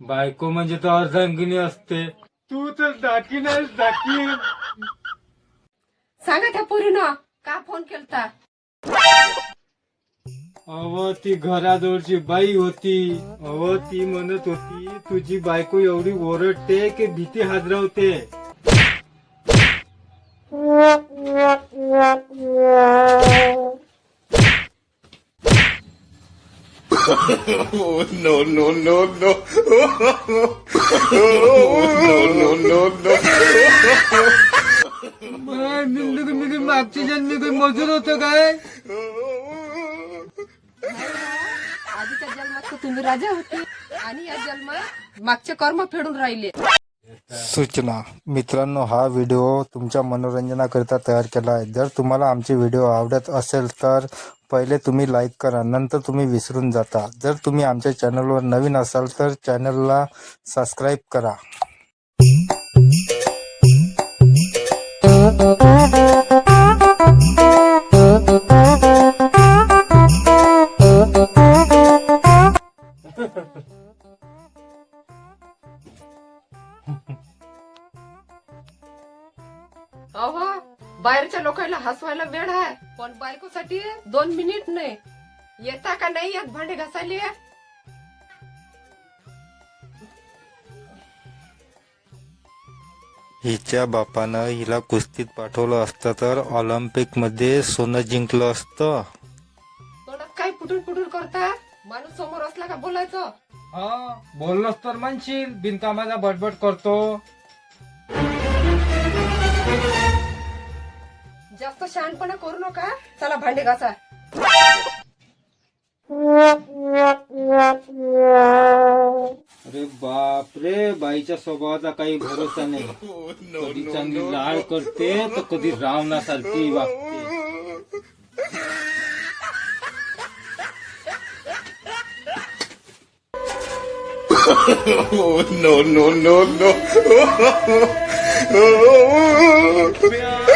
बायको म्हणजे तर अर्धांगिनी असते. तू तर दाखीन आहेस दाखीन सांगा त्या पोरीनं का फोन केलता? अव ती घराजवळची बाई होती. अव ती म्हणत होती तुझी बायको एवढी ओरडते की भीती हादरवते. Oh, no, no, no, no. Oh, no, no, no, मी मी मागची जन्मी काही मजूर होतं काय? आधीच्या जन्मात तर तुम्ही राजा होते आणि या जन्मात मागचे कर्म फेडून राहिले. सूचना. मित्रांनो हा व्हिडिओ तुमच्या मनोरंजनाकरिता तयार केला आहे. जर तुम्हाला आमचे व्हिडिओ आवडत असेल तर पहिले तुम्ही लाईक करा नंतर तुम्ही विसरून जाता. जर तुम्ही आमच्या चॅनलवर नवीन असाल तर चॅनलला सबस्क्राईब करा. अहो बाहेरच्या लोकांना हसवायला वेळ आहे. पण बायकोसाठी दोन मिनिट नाही. येता का नाही येत भांडे घासायले? हिच्या बापानं हिला कुस्तीत पाठवलं असतं तर ऑलिम्पिकमध्ये सोनं जिंकलं असतं. तोंडात काय पुटून पुटून करता? माणूस समोर असला का बोलायचं? हा बोललोस तर म्हणशील. बिनकामाचा बडबड करतो. जास्त शहाणपणा करू नका. चला भांडे घासा. अरे बाप रे बाईच्या स्वभावाचा काही भरोसा नाही. कधी चांगली लाड करते तर कधी रावणासारखी वागते. Oh, no, no, no, no.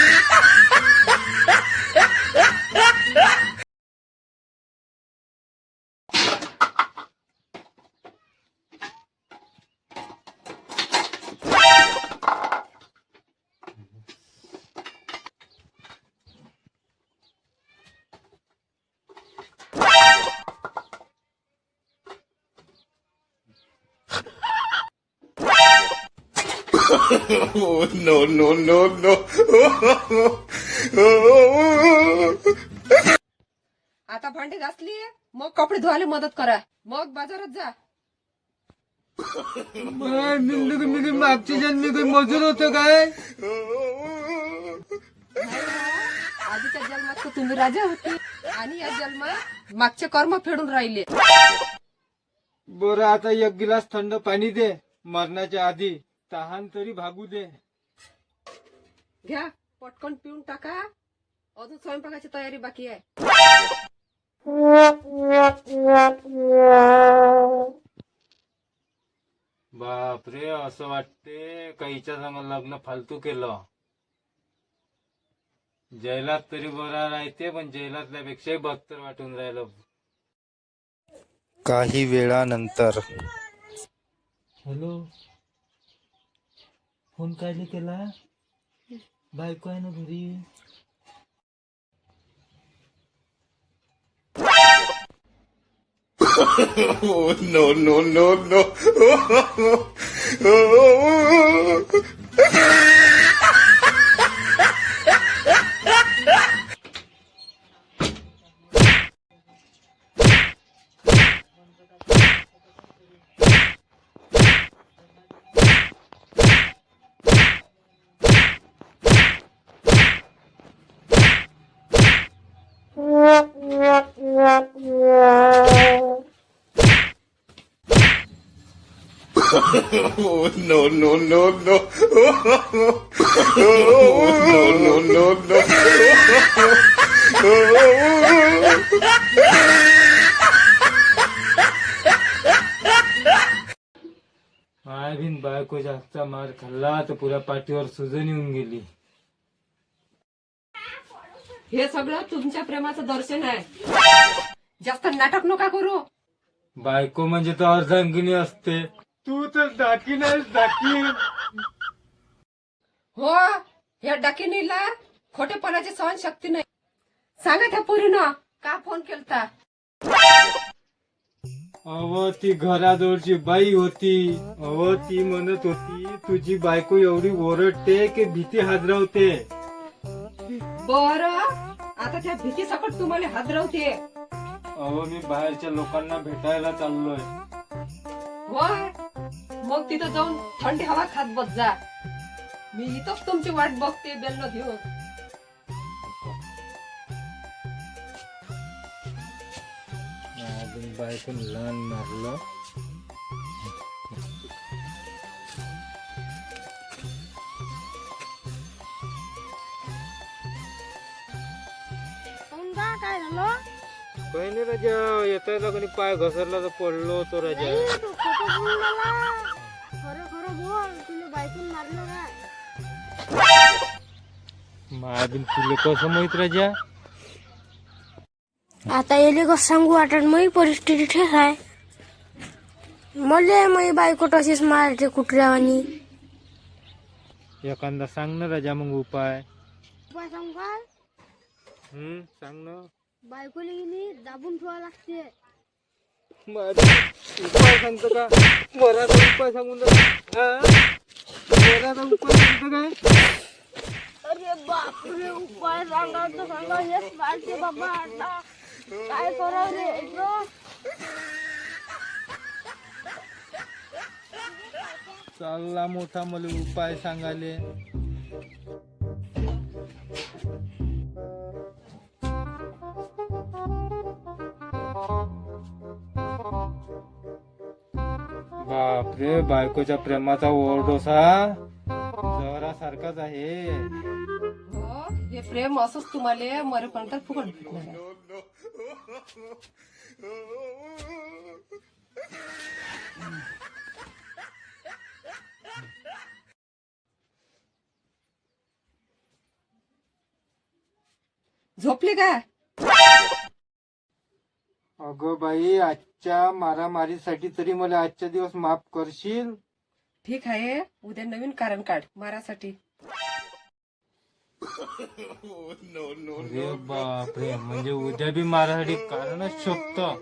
no, no, no, no. आता भांडे घासली मग कपडे धुवायला मदत करा. मग बाजारात जा. मी मागची जन्मी काही मजूर होतं काय? आधीच्या जन्मात तर तुम्ही राजा होते. आणि या जन्मात मागचे कर्म फेडून राहिले. बरं आता एक गिलास थंड पाणी दे. मरणाच्या आधी. तहान तरी भागू दे. घ्या पटकन पिऊन टाका. अजून स्वयंपाकाची तयारी बाकी आहे. बाप रे असं वाटते काहीच्या संग लग्न फालतू केलं. जैलात तरी बरा राहते पण जैलातल्यापेक्षाही बदतर वाटून राहिलं. काही वेळानंतर. हॅलो. फोन काय केला? बायको आहे ना घरी. Oh, no, no, no, Oh, no, no, no, no. Oh, no, no, no, no. माय बिन बायको जास्त मार खाल्ला तर पुऱ्या पाठीवर सुजन येऊन गेली हे सगळं तुमच्या प्रेमाचं दर्शन आहे जास्त नाटक नका करू बायको म्हणजे तर अर्धांगिनी असते तू तर आहेस दाखीन हो या डाकिनीला खोटेपणाची सहनशक्ती नाही. सांगा त्या पोरीनं का फोन केलता? अव ती घराजवळची बाई होती. अव ती म्हणत होती तुझी बायको एवढी ओरडते की भीती हादरवते. बर आता त्या भीती सकट तुम्हाला हादरवते. अव मी बाहेरच्या लोकांना भेटायला चाललोय. होय मग तिथं जाऊन थंडी हवा खात बस जा. मी इथंच तुमची वाट बघते बेल्लो घेऊन. अजून बायकोन लहान मारलं. काय झालं? काही नाही राजा येता कोणी पाय घसरला तर पडलो राजा. तू खोटं महाबिन तुला कसं माहीत राजा? आता येले कसं सांगू वाटत माझी परिस्थिती ठीक आहे मले माझी बायको तशीच मारते कुत्र्यावानी एखादा सांग ना राजा मग उपाय. उपाय सांगू काय हम्म सांग ना. बायकोला गेली दाबून ठेवा लागते. उपाय सांगतो का? वराचा उपाय सांगून वराचा उपाय सांगतो काय? बापरे उपाय सांगा तो सांगा हेच पाहिजे बाबा आता काय करावं रे इथं? चालला मोठा मला उपाय सांगाले बापरे बायकोच्या प्रेमाचा ओरडोसा जरासारखाच आहे. हो हे प्रेम असंच तुम्हाला मरेपर्यंत फुकट भेटणार आहे. झोपली काय अगं बाई आजच्या मारामारीसाठी तरी मला आजच्या दिवस माफ करशील? ठीक आहे उद्या नवीन कारण काढ मारासाठी. अरे बापरे म्हणजे उद्या बी मारासाठी कारणच शोधतं